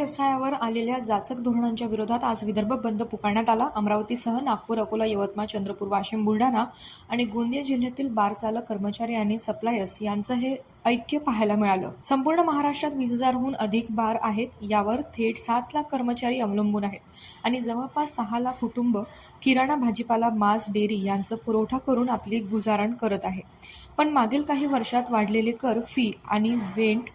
व्यवसायावर आलेल्या जाचक धोरणांच्या विरोधात आज विदर्भ बंद पुकारण्यात आला. अमरावतीसह नागपूर अकोला यवतमाळ चंद्रपूर वाशिम बुलढाणा आणि गोंदिया जिल्ह्यातील बार चालक कर्मचारी आणि सप्लायर्स यांचं हे ऐक्य पाहायला मिळालं. संपूर्ण महाराष्ट्रात वीस हजारहून अधिक बार आहेत. यावर थेट सात लाख कर्मचारी अवलंबून आहेत आणि जवळपास सहा लाख कुटुंब किराणा भाजीपाला मांस डेअरी यांचं पुरवठा करून आपली गुजारण करत आहे. पण मागील काही वर्षात वाढलेले कर फी आणि वेंट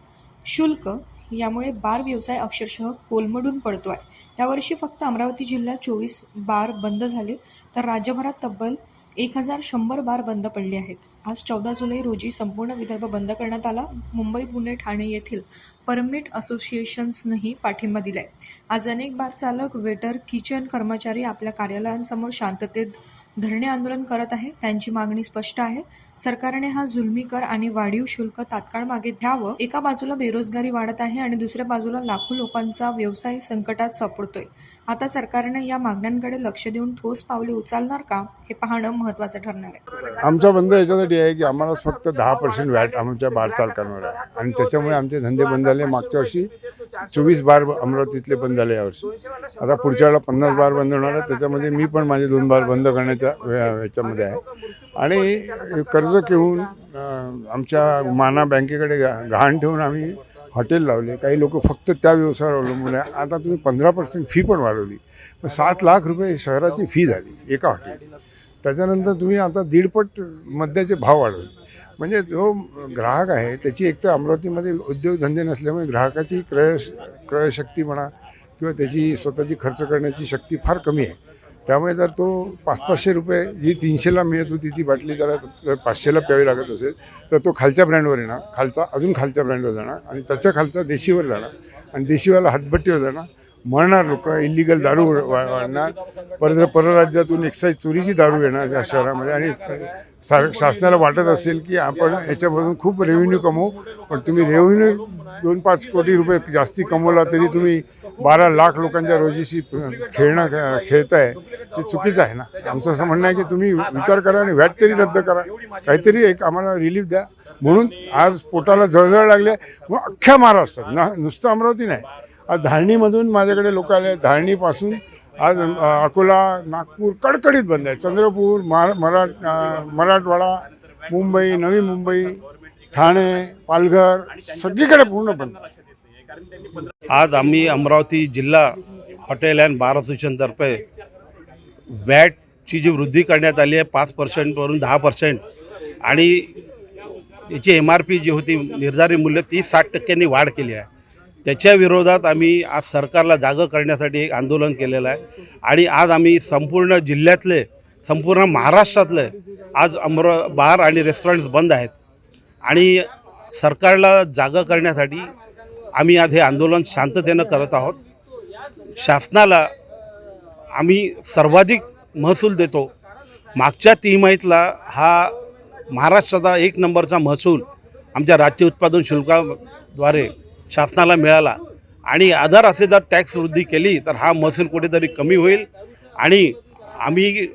शुल्क यामुळे बार व्यवसाय अक्षरशः कोलमडून पडतो आहे यावर्षी फक्त अमरावती जिल्ह्यात चोवीस बार बंद झाले तर राज्यभरात तब्बल एक हजार शंभर बार बंद पडले आहेत. आज चौदा जुलै रोजी संपूर्ण विदर्भ बंद करण्यात आला. मुंबई पुणे ठाणे येथील परमिट असोसिएशन्सनंही पाठिंबा दिला आहे आज अनेक बार चालक वेटर किचन कर्मचारी आपल्या कार्यालयांसमोर शांततेत धरणे आंदोलन करत आहे. त्यांची मागणी स्पष्ट आहे. सरकारने हा जुलमी कर आणि वाढीव शुल्क तात्काळ मागे घ्यावं. एका बाजूला बेरोजगारी वाढत आहे आणि दुसऱ्या बाजूला लाखो लोकांचा व्यवसाय संकटात सापडतोय. आता सरकारने या मागण्यांकडे लक्ष देऊन ठोस पावले उचलणार का हे पाहणं महत्त्वाचं ठरणार आहे. आमचा बंद याच्यासाठी आहे की आम्हाला फक्त दहा पर्सेंट व्हॅट आमच्या बार चालकांवर आहे. आणि त्याच्यामुळे आमचे धंदे बंद झाले. मागच्या वर्षी चोवीस बार अमरावतीतले बंद झाले यावर्षी आता पुढच्या वेळेला पन्नास बार बंद होणार आहे. त्याच्यामध्ये मी पण माझे दोन बार बंद करण्याच्या याच्यामध्ये आहे. आणि कर्ज घेऊन आमच्या माना बँकेकडे गा- गहाण ठेवून आम्ही हॉटेल लावले. काही लोक फक्त त्या व्यवसायावर अवलंबून आहे. आता तुम्ही पंधरा पर्सेंट फी पण वाढवली. पण सात लाख रुपये शहराची फी झाली एका हॉटेलची. त्याच्यानंतर तुम्ही आता दीडपट मद्याचे भाव वाढवले. म्हणजे जो ग्राहक आहे त्याची एकतर अमरावतीमध्ये उद्योगधंदे नसल्यामुळे ग्राहकाची क्रय क्रयशक्ती म्हणा किंवा त्याची स्वतःची खर्च करण्याची शक्ती फार कमी आहे. त्यामुळे जर तो पाच पाचशे रुपये जी तीनशेला मिळत होती ती बाटली त्याला जर पाचशेला प्यावी लागत असेल तर तो खालच्या ब्रँडवर येणार. खालचा अजून खालच्या ब्रँडवर जाणार आणि त्याच्या खालचा देशीवर जाणार आणि देशीवाला हातभट्टीवर जाणार. मरणार लोक इलिगल दारू वा- वाढणार. परत परराज्यातून एक्साईज चोरीची दारू येणार या शहरामध्ये आणि शासनाला वाटत असेल की आपण याच्यापासून खूप रेव्हेन्यू कमवू पण तुम्ही रेव्हेन्यू दोन पाच कोटी रुपये जास्ती कमवला तरी तुम्ही बारा लाख लोकांच्या रोजीशी खेळणं खेळताय ते चुकीचं आहे ना? आमचं असं म्हणणं आहे की तुम्ही विचार करा आणि व्हॅट तरी रद्द करा. काहीतरी एक आम्हाला रिलीफ द्या. म्हणून आज पोटाला जळजळ लागले म्हणून अख्ख्या महाराष्ट्रात ना नुसतं अमरावती नाही. आज धारणीमधून माझ्याकडे लोक आले धारणीपासून आज अकोला नागपूर कडकडीत बंद आहे चंद्रपूर महा मराठ मराठवाडा मुंबई नवी मुंबई ठाणे पालघर सगळीकडे पूर्ण बंद. आज आम्ही अमरावती जिल्हा हॉटेल अँड बार असोसिएशनतर्फे वॅटची जी वृद्धी करण्यात आली आहे पाच पर्सेंटवरून दहा पर्सेंट आणि याची एम आर पी जी होती निर्धारित मूल्य ती साठ टक्क्यांनी वाढ केली आहे. त्याच्या विरोधात आम्ही आज सरकारला जागं करण्यासाठी एक आंदोलन केलेलं आहे. आणि आज आम्ही संपूर्ण जिल्ह्यातले संपूर्ण महाराष्ट्रातले आज अमर बार आणि रेस्टॉरंट्स बंद आहेत. आणि सरकारला जागं करण्यासाठी आम्ही आज हे आंदोलन शांततेनं करत आहोत. शासनाला आम्ही सर्वाधिक महसूल देतो. मागच्या तिमाहीतला हा महाराष्ट्राचा एक नंबरचा महसूल आमच्या राज्य उत्पादन शुल्काद्वारे शासनाला मिळाला आणि आधार असे जर टॅक्स वृद्धी केली तर हा महसूल कुठेतरी कमी होईल आणि आम्ही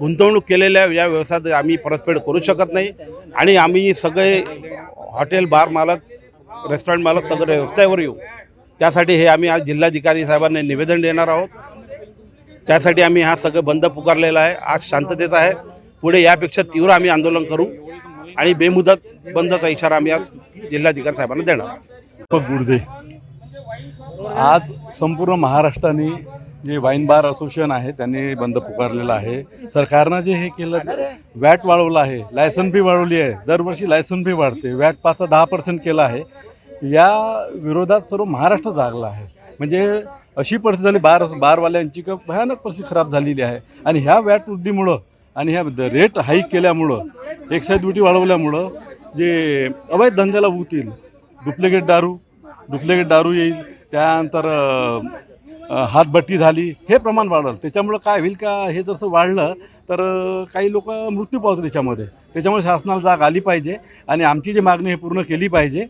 गुंतवणूक केलेल्या या व्यवसायात आम्ही परतफेड करू शकत नाही आणि आम्ही सगळे हॉटेल बार मालक रेस्टॉरंट मालक सगळे रस्त्यावर येऊ. त्यासाठी हे आम्ही आज जिल्हाधिकारी साहेबांना निवेदन देणार आहोत. त्यासाठी आम्ही हा सगळं बंद पुकारलेला आहे. आज शांततेचा आहे. पुढे यापेक्षा तीव्र आम्ही आंदोलन करू आणि बेमुदत बंदचा इशारा आम्ही आज जिल्हाधिकारी साहेबांना देणार दीपक गुडजे आज संपूर्ण महाराष्ट्राने जे वाईन बार असोसिएशन आहे त्यांनी बंद पुकारलेलं आहे. सरकारनं जे हे केलं वॅट वाढवलं आहे. लायसन फी वाढवली आहे. दरवर्षी लायसन फी वाढते. वॅट पाचचा दहा पर्सेंट केला आहे. या विरोधात सर्व महाराष्ट्र जागला आहे. म्हणजे अशी परिस्थिती झाली बार बारवाल्यांची का भयानक परिस्थिती खराब झालेली आहे. आणि ह्या वॅट वृद्धीमुळं आणि ह्या रेट हाईक केल्यामुळं एक्साईज ड्युटी वाढवल्यामुळं जे अवैध धंद्याला उगतील डुप्लिकेट दारू डुप्लिकेट दारू येईल त्यानंतर हातभट्टी झाली हे प्रमाण वाढलं. त्याच्यामुळं काय होईल का हे जसं वाढलं तर काही लोक मृत्यू पावतील त्याच्यामध्ये. त्याच्यामुळे शासनाला जाग आली पाहिजे आणि आमची जी मागणी हे पूर्ण केली पाहिजे.